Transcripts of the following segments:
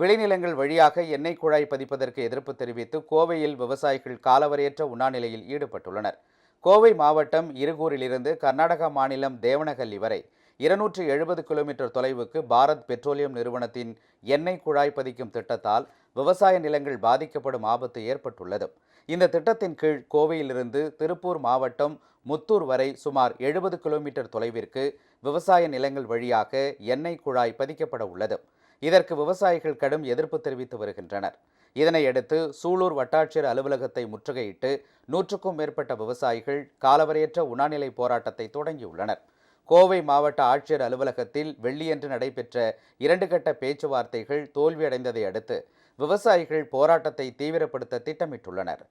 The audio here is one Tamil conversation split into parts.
விளைநிலங்கள் வழியாக எண்ணெய் குழாய் பதிப்பதற்கு எதிர்ப்பு தெரிவித்து கோவையில் விவசாயிகள் காலவரையற்ற உண்ணாநிலையில் ஈடுபட்டுள்ளனர். கோவை மாவட்டம் இருகூரிலிருந்து கர்நாடகா மாநிலம் தேவனஹள்ளி வரை இருநூற்று எழுபது கிலோமீட்டர் தொலைவுக்கு பாரத் பெட்ரோலியம் நிறுவனத்தின் எண்ணெய் குழாய் பதிக்கும் திட்டத்தால் விவசாய நிலங்கள் பாதிக்கப்படும் ஆபத்து ஏற்பட்டுள்ளது. இந்த திட்டத்தின் கீழ் கோவையிலிருந்து திருப்பூர் மாவட்டம் முத்தூர் வரை சுமார் எழுபது கிலோமீட்டர் தொலைவிற்கு விவசாய நிலங்கள் வழியாக எண்ணெய் குழாய் பதிக்கப்பட உள்ளது. இதற்கு விவசாயிகள் கடும் எதிர்ப்பு தெரிவித்து வருகின்றனர். இதனையடுத்து சூலூர் வட்டாட்சியர் அலுவலகத்தை முற்றுகையிட்டு நூற்றுக்கும் மேற்பட்ட விவசாயிகள் காலவரையற்ற உணாநிலை போராட்டத்தை தொடங்கியுள்ளனர். கோவை மாவட்ட ஆட்சியர் அலுவலகத்தில் வெள்ளியன்று நடைபெற்ற இரண்டு கட்ட பேச்சுவார்த்தைகள் தோல்வியடைந்ததை அடுத்து விவசாயிகள் போராட்டத்தை தீவிரப்படுத்த திட்டமிட்டுள்ளனர்.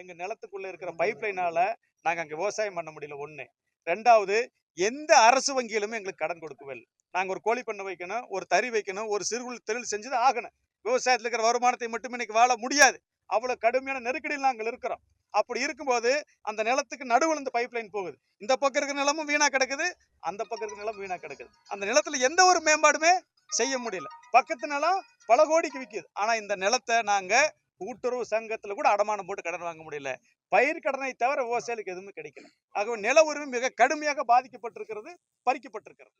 எங்க நிலத்துக்குள்ள இருக்கிற பைப் லைனால நாங்க அங்க விவசாயம் பண்ண முடியல ஒண்ணு. ரெண்டாவது எந்த அரசு வங்கியிலுமே எங்களுக்கு கடன் கொடுக்கவில்லை நாங்கள் ஒரு கோழி பண்ணை வைக்கணும் ஒரு தறி வைக்கணும் ஒரு சிறுகுள் தொழில் செஞ்சது ஆகணும். விவசாயத்தில் இருக்கிற வருமானத்தை மட்டுமே இன்னைக்கு வாழ முடியாது. அவ்வளோ கடுமையான நெருக்கடியில் நாங்கள் இருக்கிறோம். அப்படி இருக்கும்போது அந்த நிலத்துக்கு நடுவில் இந்த பைப் லைன் போகுது. இந்த பக்கம் இருக்கிற நிலமும் வீணாக கிடக்குது அந்த பக்கம் இருக்கிற நிலமும் வீணாக கிடக்குது. அந்த நிலத்துல எந்த ஒரு மேம்பாடுமே செய்ய முடியல. பக்கத்து நிலம் பல கோடிக்கு விற்கிது ஆனால் இந்த நிலத்தை நாங்கள் கூட்டுறவு சங்கத்தில் கூட அடமானம் போட்டு கடன் வாங்க முடியல. பயிர் கடனை தவிர விவசாயிகளுக்கு எதுவுமே கிடைக்கல. ஆகவே நில உரிமை மிக கடுமையாக பாதிக்கப்பட்டிருக்கிறது பறிக்கப்பட்டிருக்கிறது.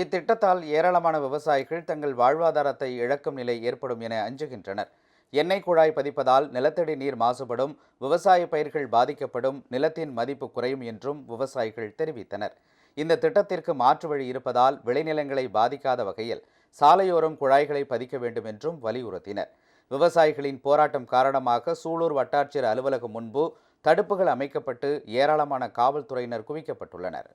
இத்திட்டத்தால் ஏராளமான விவசாயிகள் தங்கள் வாழ்வாதாரத்தை இழக்கும் நிலை ஏற்படும் என அஞ்சுகின்றனர். எண்ணெய் குழாய் பதிப்பதால் நிலத்தடி நீர் மாசுபடும் விவசாய பயிர்கள் பாதிக்கப்படும் நிலத்தின் மதிப்பு குறையும் என்றும் விவசாயிகள் தெரிவித்தனர். இந்த திட்டத்திற்கு மாற்று வழி இருப்பதால் விளைநிலங்களை பாதிக்காத வகையில் சாலையோரம் குழாய்களை பதிக்க வேண்டும் என்றும் வலியுறுத்தினர். விவசாயிகளின் போராட்டம் காரணமாக சூலூர் வட்டாட்சியர் அலுவலகம் முன்பு தடுப்புகள் அமைக்கப்பட்டு ஏராளமான காவல்துறையினர் குவிக்கப்பட்டுள்ளனர்.